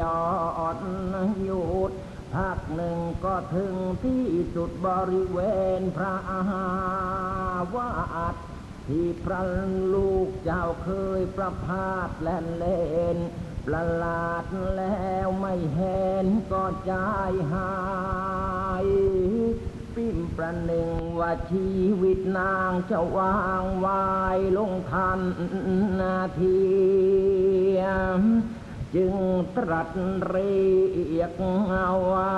ยอดหยุดพักหนึ่งก็ถึงที่สุดบริเวณพระอาวาสที่พระลูกเจ้าเคยประพาสและเล่นประหลาดแล้วไม่เห็นก็ใจหายปิ้มประหนึ่งว่าชีวิตนางจะวางวายลงทันนาที จึงตรัสเรียกว่า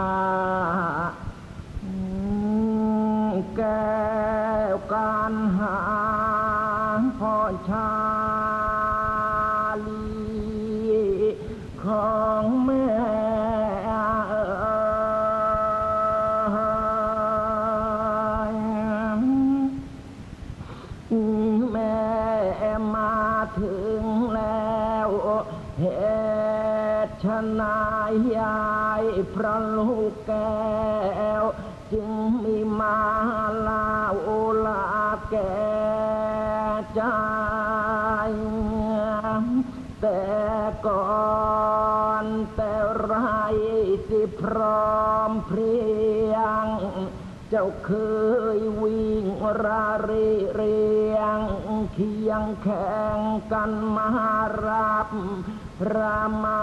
แก้วการหาพ่อชาลีของแม่แม่มาถึงแล้วเหตุ ชนายยายพระลูกแก้ว จึงมีมาลาโอลาแก่ใจแต่ก่อนแต่ไรสิพร้อมเพรียง เจ้าเคยวิ่งราเรเรียงเคียงแข่งกันมารับ พระมา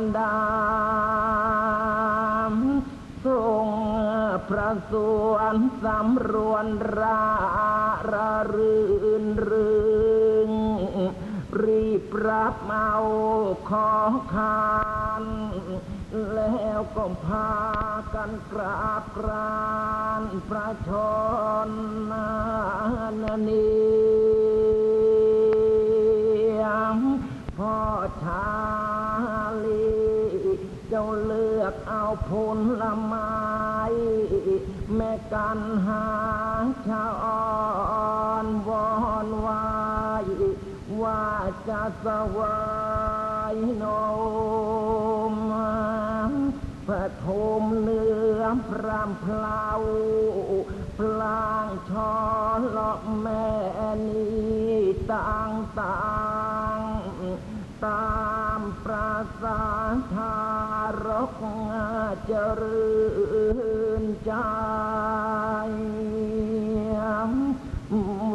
รดาทรงพระสวนสำรวนราระรื่นรึงรีบรับเอาขอคานแล้วก็พากันกราบกรานพระชนนานีาลี เจ้าเลือกเอาผลลไม้แม่กันหาชาอ่อนวอนวายว่าจะสวายนมพระทมเนื้อพรำเพลาพลางชอลอกแม่นี้ต่างตา ตามประสาทารกเจริญใจ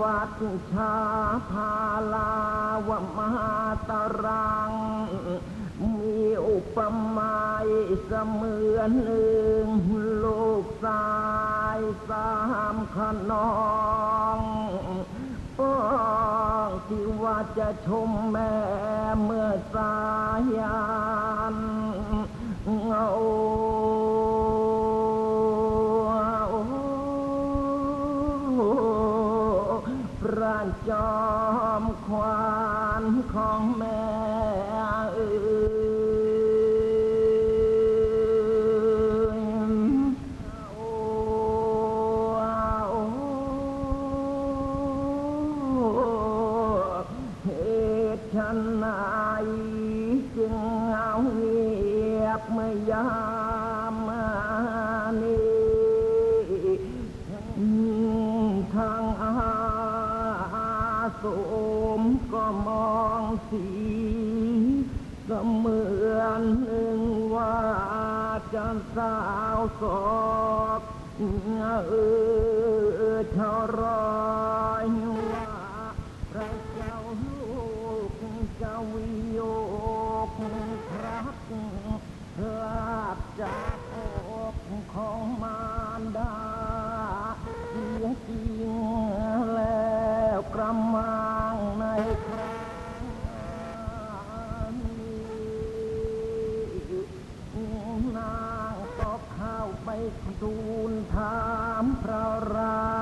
วัดชาพาลาวมาตรัง มีอุปมาเสมือนหนึ่งลูกสายสามขนอง ป้องที่ว่าจะชมแม่เมื่อสายันเงาพระจอมควา สมก็มองสีก็เหมือนหนึ่งว่าจะสาวสอกเออชรอยว่าพระเจ้าลูกจะวิโยกครับพลาดจากอกของมารดาเสียจริง ระมังในครั้งนี้นางก็เข้าไปทูลถามพระรา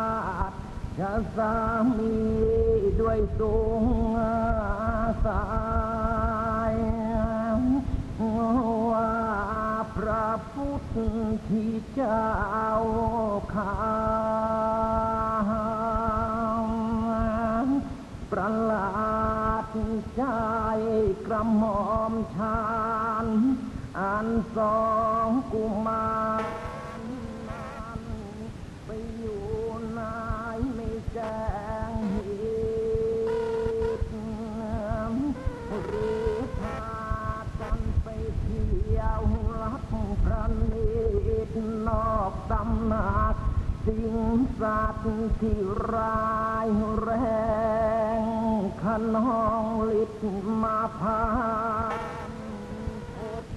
ชจะสามีด้วยทรงสายว่าพระพุทธที่เจ้าข่า ประหลาดใจกระหม่อมชานอันสองกุมารนั้นไปอยู่ไหนไม่แจ้งเหตุหรือพากนไปเที่ยวลับพระตนอกตำหนักสิ่งสัตว์ที่ร้ายแรง ขนองฤทธิ์มาพาพบ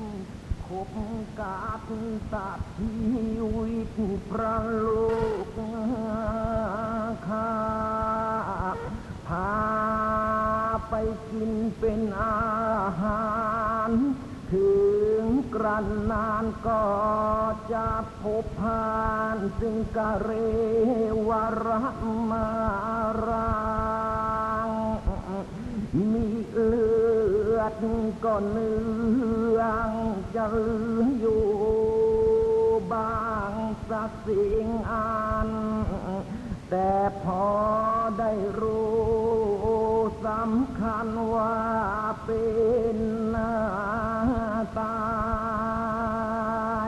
ขบกาดตัดชีวิตประลูกคาพาไปกินเป็นอาหาร ถึงกรันานก็จะพบผ่านซึ่งกะเรวรมารัง มีเลือดก็เนืองจะเหลืออยู่บางสักสิ่งอัน แต่พอได้รู้สำคัญว่าเป็นหน้าตา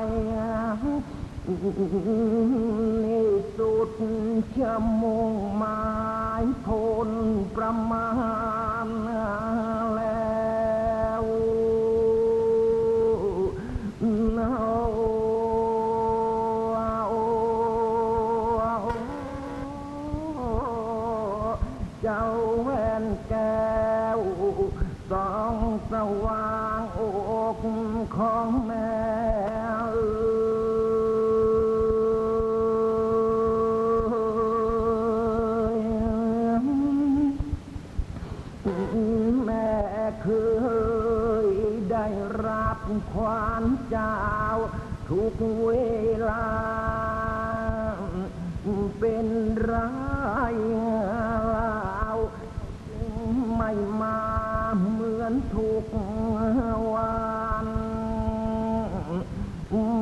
ยนี่สุดจะมุ่งหมายผลประมาณ แล้วเจ้าแว่นแก้วสองสว่างอกของ เวลา เป็นร้ายลาวไม่มาเหมือนทุกวัน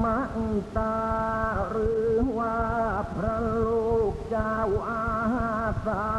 มังตาหรือว่าพระลูกเจ้าอาสัน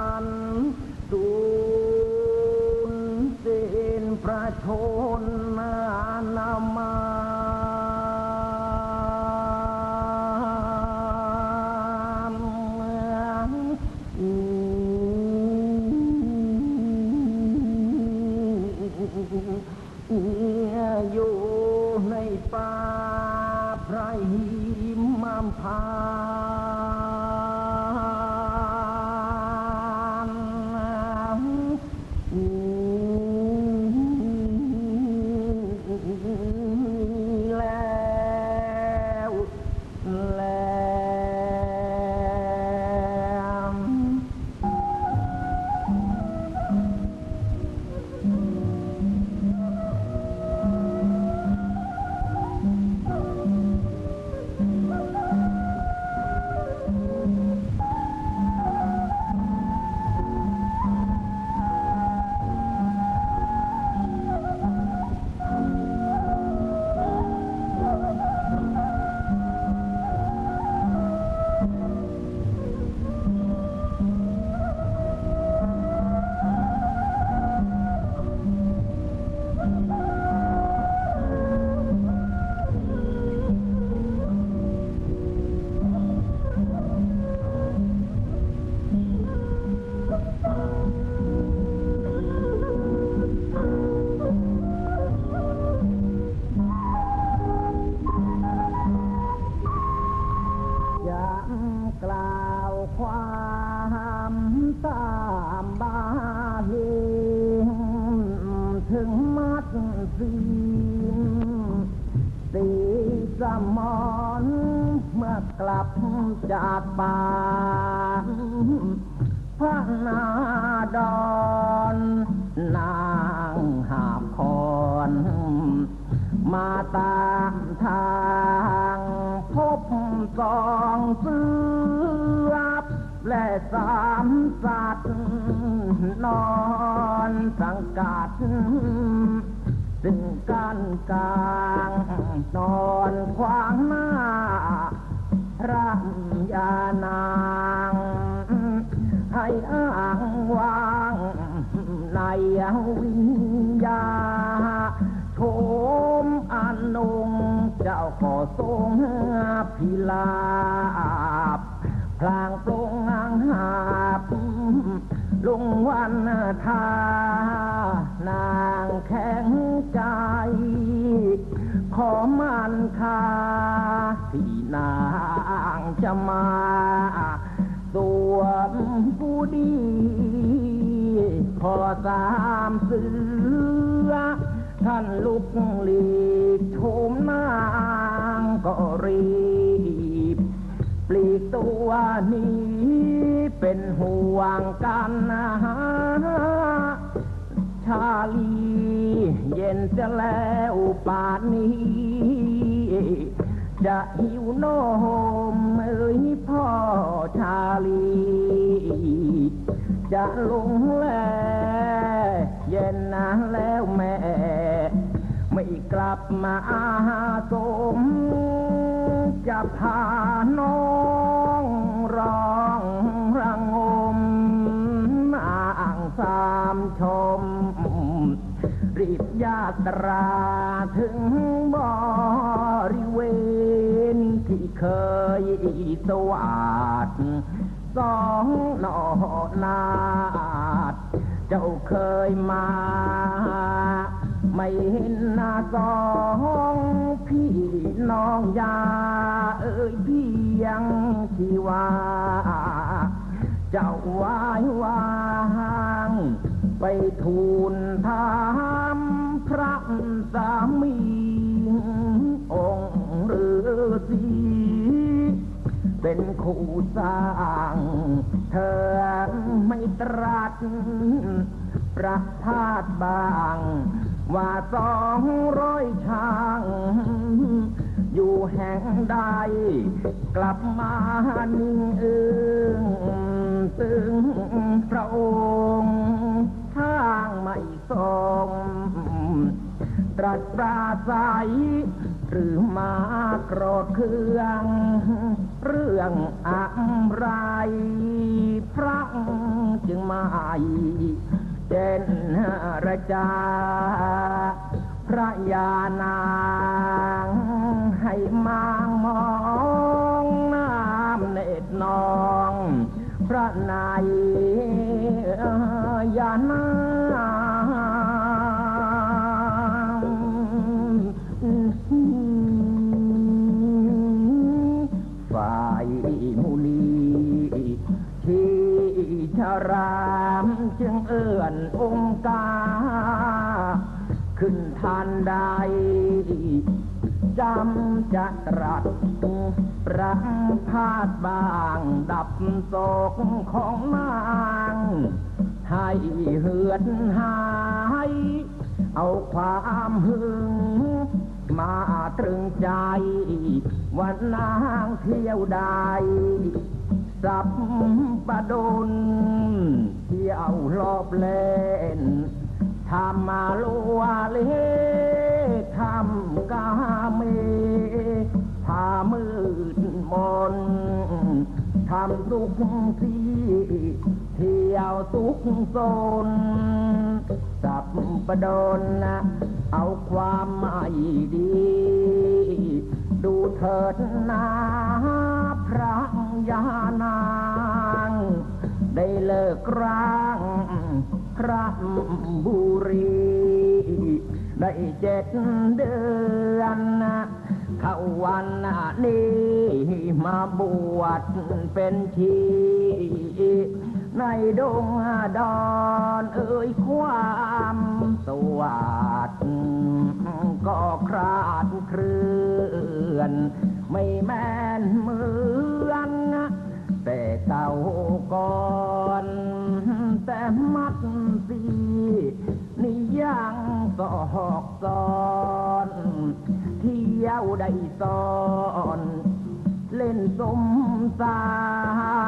กลับจากป่าพระนาดอนนางหาคอนมาตามทางพบสองเสือและสามสัตว์นอนสังกัดซึ่งกันกลางนอนขวางหน้า ร่ำยานางให้อ้างวางในวิญญาโชมอันนงเจ้าขอทรงพิลาบพลางปรงอังหาบลงวันทานางแข็งใจ ขอมันคาที่นา จะมาสวผู้ดี พอสามเสือ ท่านลุกหลีกโชมนางก็รีบ ปลีกตัวนี้เป็นห่วงกันนะชาลี เย็นจะแล้วป่านนี้ จะหิวนมเอ้ยพ่อชาลีจะลงแลเย็นนะแล้วแม่ ไม่กลับมาอาสม จะพาน้องร้องระงมอ่างสามชม รีบยาตราถึงบริเวณ ที่เคยสวัสดสองหนอนาดเจ้าเคยมา ไม่เห็นหน้าสองพี่น้องยา เอ่ยพี่ยังที่ว่า เจ้าวายวาง ไปทูลถามพระสามีองค์ฤาษีเป็นคู่สร้างเธอไม่ตรัสประพาสบาง ว่าสองร้อยช้าง อยู่แห่งใด กลับมานิ่งเอึงตึงพระองค์ ทางไม่ทรงตรัสปราศัยหรือมากรธเครื่อง เรื่องอะไรพระจึงมาเจนระจา พระยานางให้มางมองน้ำเน็ดนอง พระนาย ยานางฝ่ายมุนีที่ชรามจึงเอื้อนองค์กา ขึ้นทันใดจำจะตรัสประพาสบาง ดับโศกของนาง ให้เหือดหาย เอาความหึง มาตรึงใจ วันนางเที่ยวใดสับประดนเที่ยวรอบเล่นทำมาลัวเลทำกาเมพามืดมนทำสุขที่ เที่ยวสุขโซนสับประดนนะเอาความไม่ดี ดูเถิดนาพระยานาง ได้เลิกร้างพระบุรี ได้เจ็ดเดือนนะเข้าวันนี้มาบวชเป็นชี ในดงดอนเอ่ยความสวัสดก็คราดเคลื่อน ไม่แม่นเหมือน แต่เก่าก่อนแต่มัดสีนี่ยังสอกสอนเที่ยวได้สอน เล่นสมสา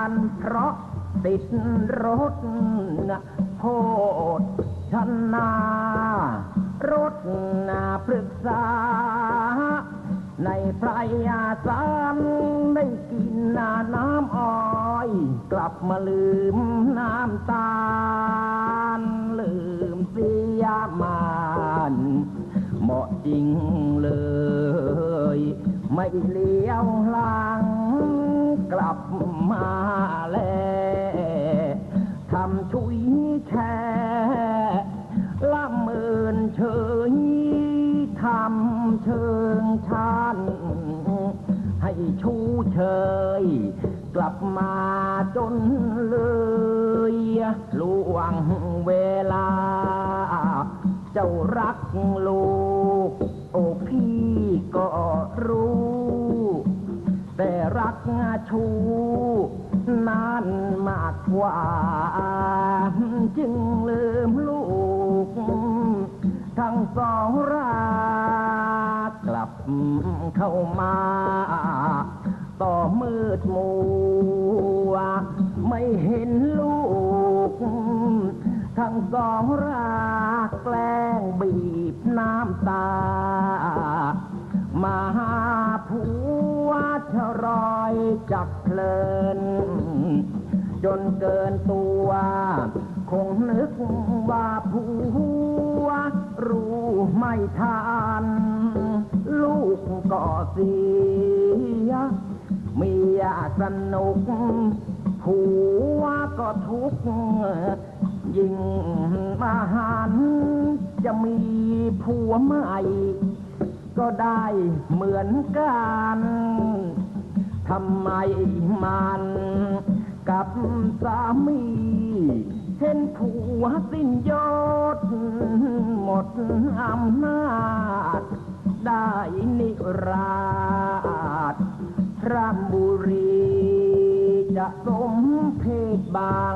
รเพราะ ติดรถโทษชนารถนาปรึกษา ในพระยาสารได้กินนาน้ำอ้อย กลับมาลืมน้ำตาล ลืมเสียมานเหมาะจริงเลย ไม่เลี้ยวหลังกลับมาแลทำชุยแช่ละเมินเฉยทำเชิงชันให้ชูเชย กลับมาจนเลยล่วงเวลา เจ้ารักลูก โอ้พี่ก็รู้ แต่รักชู นานมากกว่า จึงลืมลูก ทั้งสองรากกลับเข้ามา ต่อมืดมัว ไม่เห็นลูก ทั้งสองรากแกล้งบีบน้ำตา มาหาผัว ชรอยจับเพลิน จนเกินตัว คงนึกว่าผัว รู้ไม่ทันลูกก็เสียเมียสนุกผัวก็ทุกข์ยิ่งมาหันจะมีผัวใหม่ ก็ได้เหมือนกันทำไมมันกับสามีเช่นผัวสิ้นยศหมดอำนาจ ได้นิราชพระบุรีจะสมเพศบาง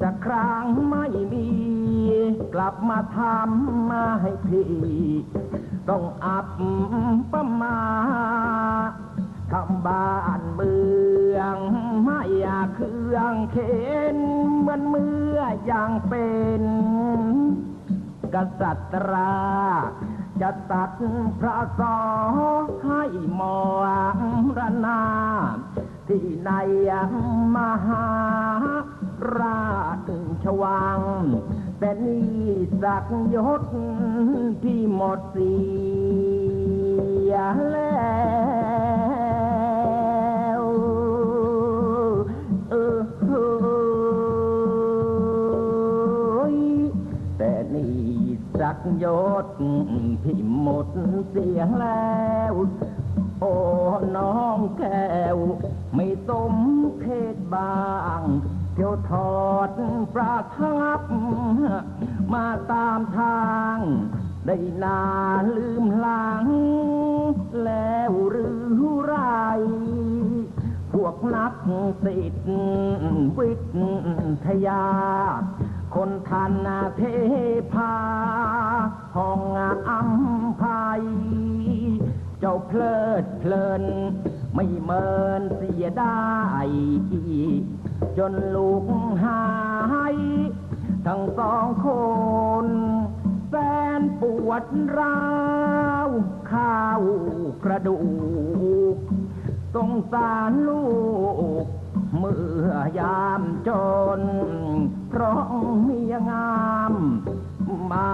จะครางไม่มี กลับมาทำมาให้พี่ ต้องอับประมาทำบ้านเมืองไม่อยากเครื่องเข็นเหมือนเมื่ออยังเป็น กษัตริย์จะตัดพระสอให้มองรนาที่ในมหาราชวัง แต่นี่สักยศที่หมดเสียแล้วเออแต่นี่สักยศที่หมดเสียแล้วโอ้น้องแก้ว ไม่สมเพศบาง เที่ยวทอดประทับ มาตามทางได้นานลืมหลัง แล้วหรือไร พวกนักศิษย์วิทยา คนทันเทพาห้องอัมภัย เจ้าเพลิดเพลิน ไม่เมินเสียได้ จนลูกหาย ทั้งสองคนแสนปวดร้าวข้าวกระดูกสงสารลูก เมื่อยามจน เพราะเมียงาม มา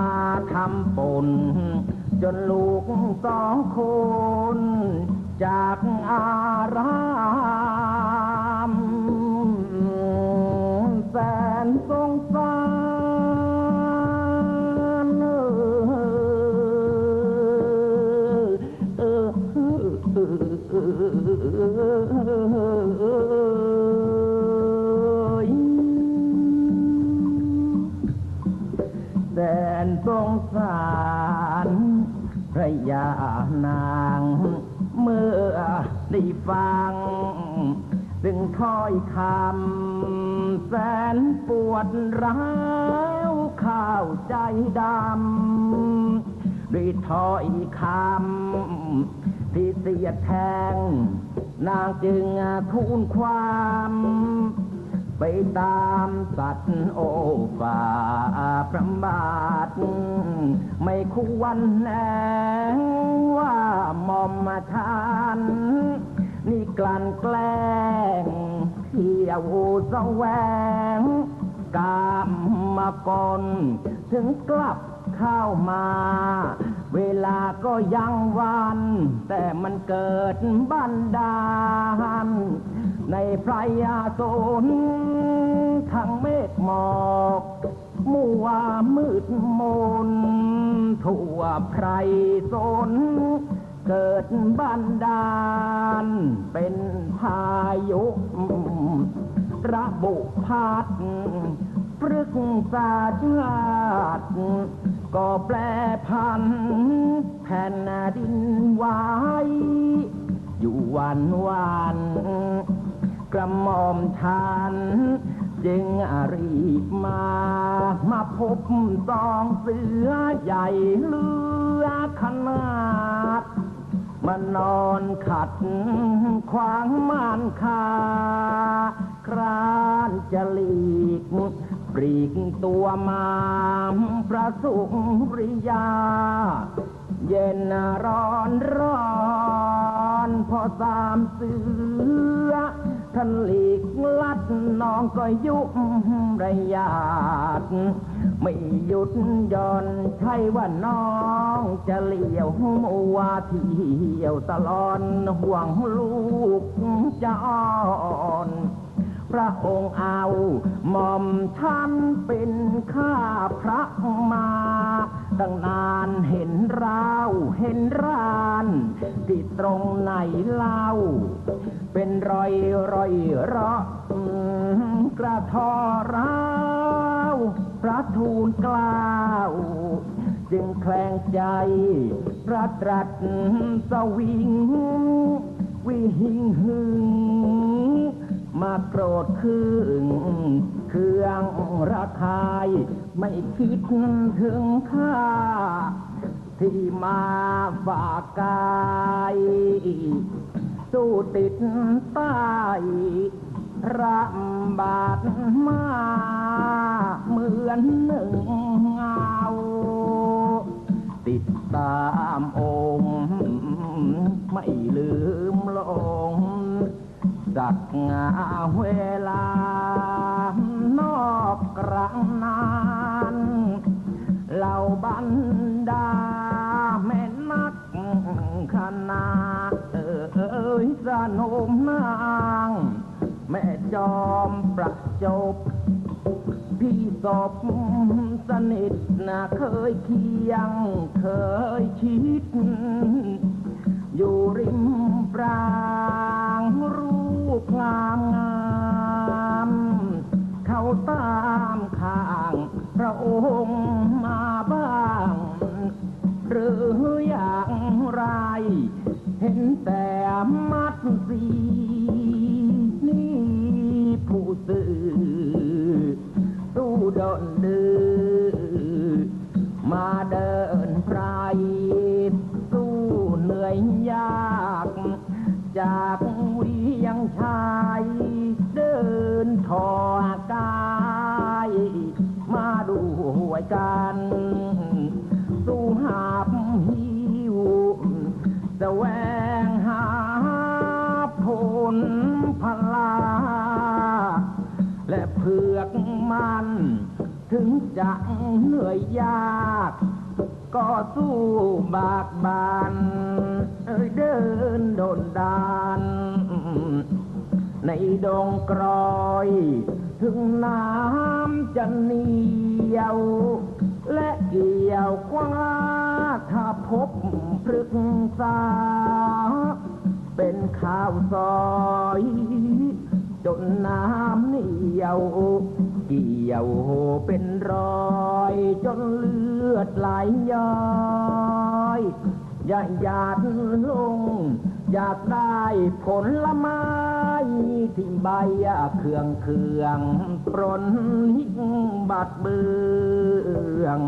ทำปน จนลูกสองคน จากอาราม สนสงสารเออเออแสนสงสารพระยานางเมื่อได้ฟังถึงถ้อยคำ แสนปวดร้าวข้าวใจดำด้วยถ้อยคำที่เสียแทง นางจึงทูลความ ไปตามสัตว์โอฝ่าพระบาทไม่ควรแนงว่ามอมมาทาน นี่กลั่นแกล้ง เที่ยวแสวงกามมาก่อนถึงกลับเข้ามา เวลาก็ยังวัน แต่มันเกิดบันดาล ในไพรยาโซนทั้งเมฆหมอกมัวมืดมนทั่วไพรโซน เกิดบันดาล เป็นพายุระบุพัดพฤกษาชาติก็แปรพันแผ่นดินไหวอยู่วันวันกระหม่อมทานจึงรีบมา มาพบสองเสือใหญ่เลือขนาด มานอนขัดขวางมานคาครานจะหลีกปรีกตัวมาประสุริยา เย็นร้อนร้อน พอสามเสือ ท่านหลีกลัดน้องก็ยุบระยาดไม่หยุดย่อนใช่ว่าน้องจะเลี้ยวมัวเที่ยวตลอนห่วงลูกจะอ่อน พระองค์เอาหม่อมท่านเป็นข้าพระมาตั้งนานเห็นราวเห็นร้านที่ตรงไหนเล่า เป็นรอยรอยเราะอืมกระทอร้าวพระทูลกล้าวจึงแคลงใจ พรัดรัดสวิง วิหิงหึง มาโกรธคืงเครื่องระคาย ไม่คิดถึงข้าที่มาฝากกาย สู้ติดใต้ระบาดมาเหมือนหนึ่งเงา ติดตามองค์ไม่ลืมลง สักงาเวลา นอกกลางนานเหล่าบรรดาแม่นักขนาเอ้ยสนมนางแม่จอมประจบ พี่ศพสนิทนะเคยเคียง เคยชิด อยู่ริมปรางรู ความงามเขาตามข้างพระองค์มาบ้าง หรืออย่างไร เห็นแต่มัดสี ถึงจะเหนื่อยยาก ก็สู้บากบานเอ้เดินโดนดาน ในดงกรอย ถึงน้ำจะเหนียว และเกี่ยวกว่าถ้าพบพฤกษา เป็นข้าวซอย จนน้ำเหนียว เกี่ยวเป็นรอย จนเลือดไหลย้อยอย่าหยาดลง อยากได้ผลไม้ที่ใบเครื่องเครื่องปรนหิ้งบาดเบือง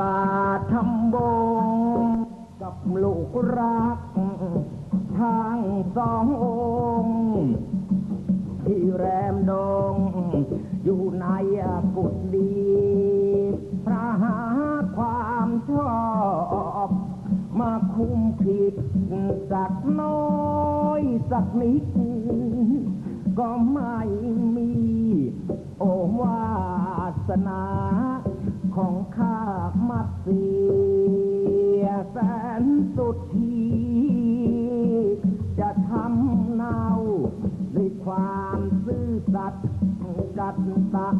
บาดทำบงกับลูกรักทางสององค์ ที่แรมดง อยู่ในกุฏิพระหาความชอบ มาคุมผิดสักน้อยสักนิด ก็ไม่มี โอวาสนาของข้ามัดเสียแสนสุดที ความซื่อสัตย์กัดตัก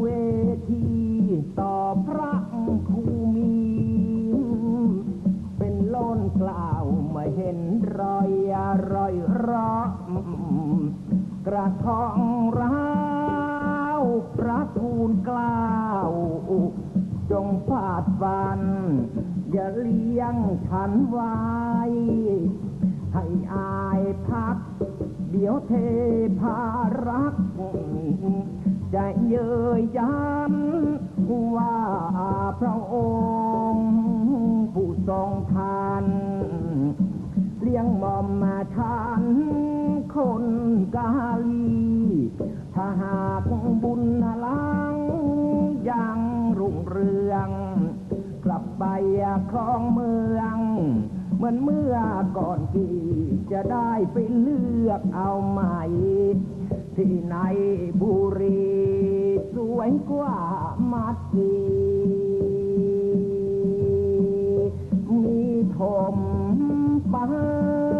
เวทีต่อพระครูมี เป็นโล้นกล่าวมมื่อเห็นรอยรอยรอกระทองร้าวพระทูลกล้าวจงพาดฟัน อย่าเลี้ยงฉันไว้ ให้อายพัก เดี๋ยวเทพารักจะเย้ยย้ำว่าพระองค์ผู้ทรงทานเลี้ยงมอมมาทานคนกาลี ถ้าหากบุญลังยังรุ่งเรือง กลับไปครองเมือง เหมือนเมื่อก่อนที่จะได้ไปเลือกเอาใหม่ ที่ในบุรีสวยกว่ามัดสีมีผมไปเ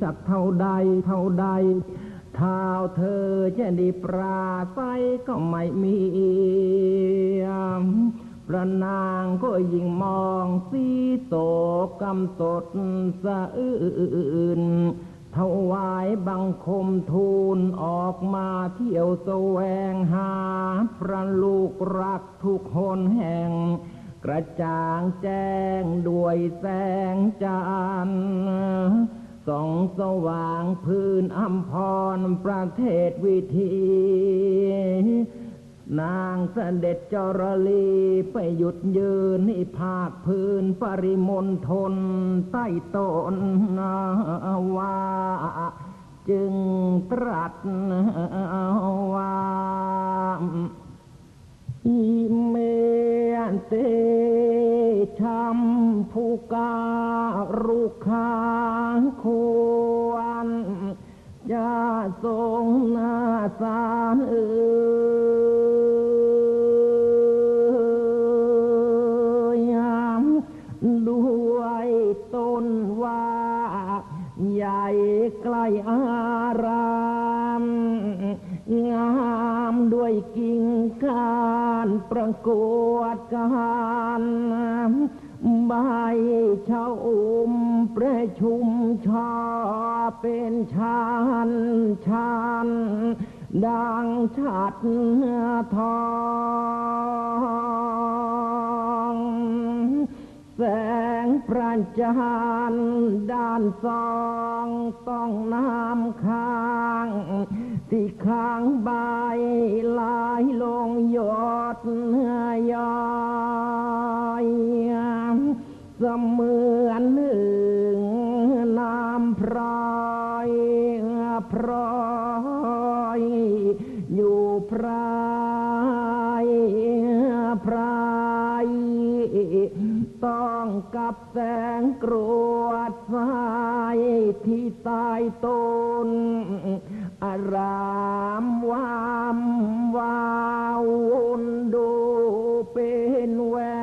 สักเท่าใดเท่าใดเท้าเธอจะได้ปราศัยก็ไม่มีพระนางก็ยิ่งมองสีโตกำสดสะอื่นถวายบังคมทูลออกมาเที่ยวแสวงหา พระลูกรักทุกคนแห่ง กระจ่างแจ้งด้วยแสงจันทร์ ส่องสว่างพื้นอัมพรประเทศวิธี นางเสด็จจรลีไปหยุดยืนให้ภาคพื้นปริมณฑลใต้ต้นว่าจึงตรัสว่าอิเมเต ชัมผู้การุคาควรจะทรงนาสารเอยามด้วยต้นว่าใหญ่ใกล้อารามงาม ด้วยกิ่งการประกวดการใบชาอุ้มประชุมชอเป็นชานชานดังชัดทอง แสงพระจันด้านสองต้องน้ำค้าง ที่ข้างใบลายลงหยดย้อยเสมือนหนึ่งน้ำพรอยพรอยอยู่พรา ต้องกับแสงกรวดาฟที่ตายตนอารามวามวาวนดูเป็นแวว